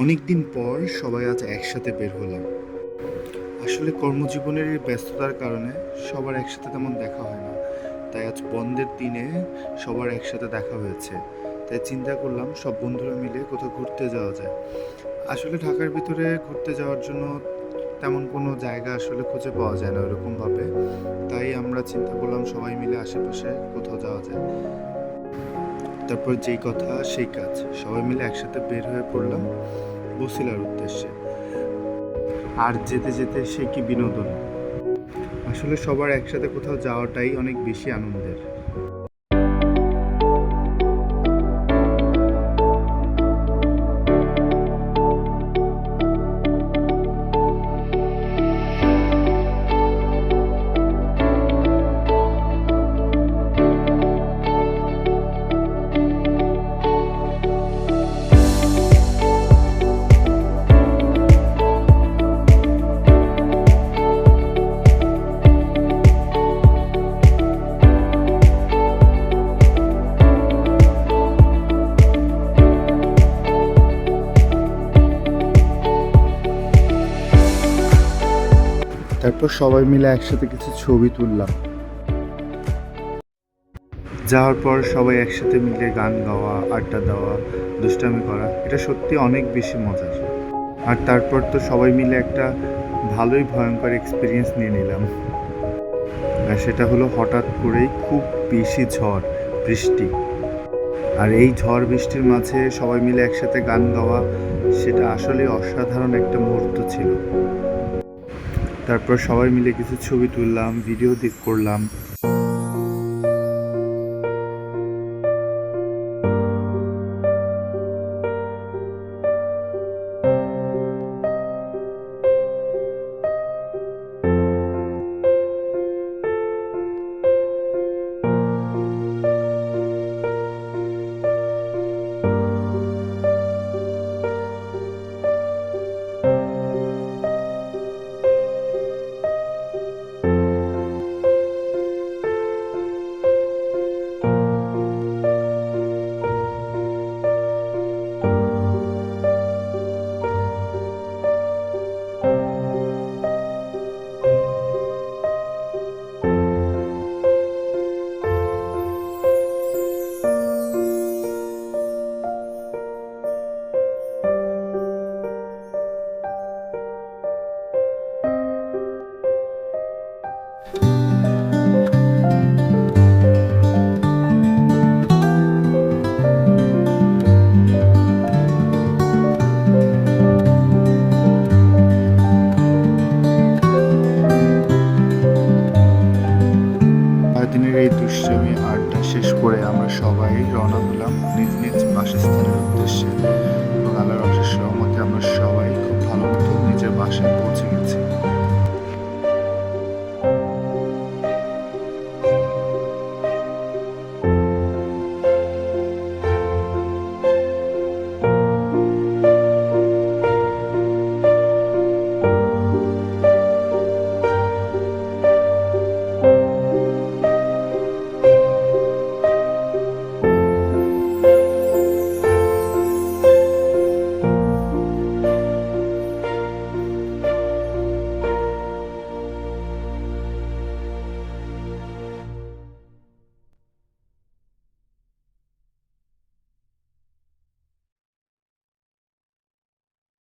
অনেক দিন পর সবাই আজ একসাথে বের হলাম। আসলে কর্মজীবনের এই ব্যস্ততার কারণে সবার একসাথে তেমন দেখা হয় না। তাই আজ বন্ধের দিনে সবার একসাথে দেখা হয়েছে। তাই চিন্তা করলাম সব বন্ধুরা মিলে কোথাও ঘুরতে যাওয়া যায়। আসলে ঢাকার ভিতরে ঘুরতে যাওয়ার জন্য তেমন কোনো জায়গা আসলে খুঁজে পাওয়া যায় না ওরকমভাবে। তাই আমরা চিন্তা করলাম সবাই মিলে আশেপাশে কোথাও যাওয়া যায়। তারপর যেই কথা, সেই কাজ। সবাই মিলে একসাথে বের হয়ে পড়লাম বসিলার উদ্দেশ্যে। আর যেতে যেতে সে কি বিনোদন? আসলে সবার একসাথে কোথাও যাওয়াটাই অনেক বেশি আনন্দের। তারপর সবাই মিলে একসাথে কিছু ছবি তুললাম। যাওয়ার পর সবাই একসাথে মিলে গান গাওয়া, আড্ডা দেওয়া, দুষ্টামি করা, এটা সত্যি অনেক বেশি মজার। আর তারপর তো সবাই মিলে একটা ভালোই ভয়ঙ্কর এক্সপিরিয়েন্স নিয়ে নিলাম। আর সেটা হলো হঠাৎ করেই খুব বেশি ঝড়, বৃষ্টি। আর এই ঝড়, বৃষ্টির মাঝে সবাই মিলে একসাথে গান গাওয়া, সেটা আসলে অসাধারণ একটা মুহূর্ত ছিল। তারপর সবাই মিলে কিছু ছবি তুললাম ভিডিও দিক করলাম। দুষ্টমি আড্ডা শেষ করে আমরা সবাই রওনা হলাম নিজ নিজ বাসস্থানের উদ্দেশ্যে। এবং আল্লাহর অশেষ সহমতে আমরা সবাই